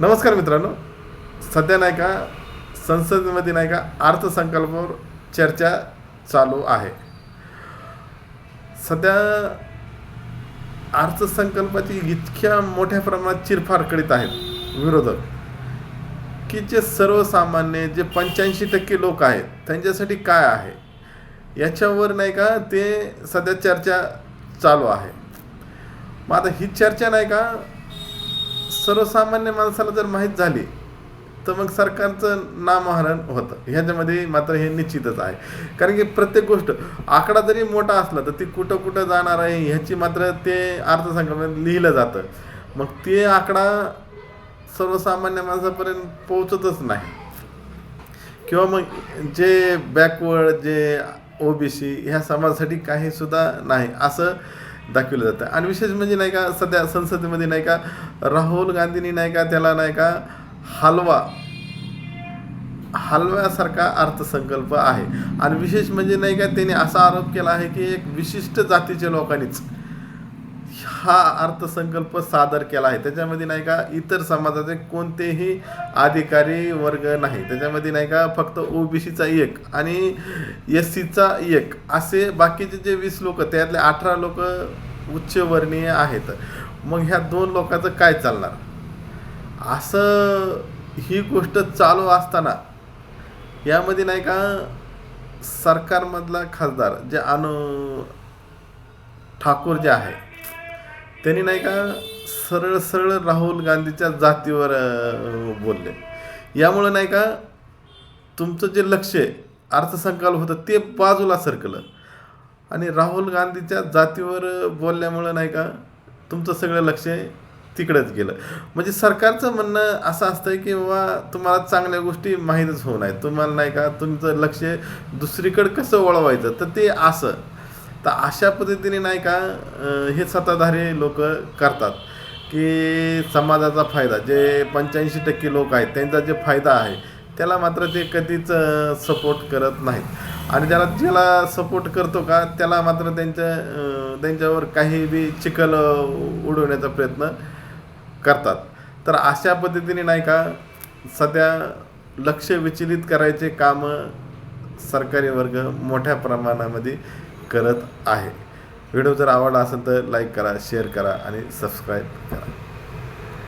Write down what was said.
नमस्कार मित्रांनो. सध्या नाही का संसदेमध्ये नाही का अर्थसंकल्पावर चर्चा चालू आहे. सध्या अर्थसंकल्पाची इतक्या मोठ्या प्रमाणात चिरफार करीत आहेत विरोधक की जे सर्वसामान्य जे पंच्याऐंशी टक्के लोक आहेत त्यांच्यासाठी काय आहे? याच्यावर नाही का ते सध्या चर्चा चालू आहे. मग आता ही चर्चा नाही का सर्वसामान्य माणसाला जर माहीत झाली तर मग सरकारचं नामहरण होतं. ह्याच्यामध्ये मात्र हे निश्चितच आहे. कारण की प्रत्येक गोष्ट आकडा जरी मोठा असला तर ती कुठं कुठं जाणार आहे ह्याची मात्र ते अर्थसंकल्पात लिहिलं जातं. मग ते आकडा सर्वसामान्य माणसापर्यंत पोहोचतच नाही. किंवा मग जे बॅकवर्ड जे ओबीसी ह्या समाजासाठी काही सुद्धा नाही. असं दाखवलं जातं. आणि विशेष म्हणजे नाही का सध्या संसदेमध्ये नाही का राहुल गांधींनी नाही का त्याला नाही का हलवा हलव्यासारखा अर्थसंकल्प आहे. आणि विशेष म्हणजे नाही का त्यांनी असा आरोप केला आहे की एक विशिष्ट जातीच्या लोकांनीच हा अर्थसंकल्प सादर केला आहे. त्याच्यामध्ये नाही का इतर समाजाचे कोणतेही अधिकारी वर्ग नाही. त्याच्यामध्ये नाही का फक्त ओबीसीचा एक आणि एस सीचा एक. असे बाकीचे जे वीस लोक त्यातले अठरा लोक उच्चवर्णीय आहेत. मग ह्या दोन लोकांचं काय चालणार? असं ही गोष्ट चालू असताना यामध्ये नाही का सरकारमधला खासदार जे अनु ठाकूर जे आहे त्यांनी नाही का सरळ सरळ राहुल गांधीच्या जातीवर बोलले. यामुळं नाही का तुमचं जे लक्ष आहे अर्थसंकल्प होतं ते बाजूला सरकलं. आणि राहुल गांधीच्या जातीवर बोलल्यामुळं नाही का तुमचं सगळं लक्ष तिकडेच गेलं. म्हणजे सरकारचं म्हणणं असं असतं की बाबा तुम्हाला चांगल्या गोष्टी माहीतच होऊ नये तुम्हाला नाही का तुमचं लक्ष दुसरीकडे कसं वळवायचं? तर ते असं. तर अशा पद्धतीने नाही का हे सत्ताधारी लोक करतात की समाजाचा फायदा जे पंच्याऐंशी टक्के लोक आहेत त्यांचा जे फायदा आहे त्याला मात्र ते कधीच सपोर्ट करत नाहीत. आणि ज्याला ज्याला सपोर्ट करतो का त्याला मात्र त्यांच्या त्यांच्यावर काही बी चिखल उडवण्याचा प्रयत्न करतात. तर अशा पद्धतीने नाही का सध्या लक्ष विचलित करायचे कामं सरकारी वर्ग मोठ्या प्रमाणामध्ये करत आहे. व्हिडिओ जर आवडला असेल तर लाईक करा शेअर करा आणि सबस्क्राईब करा.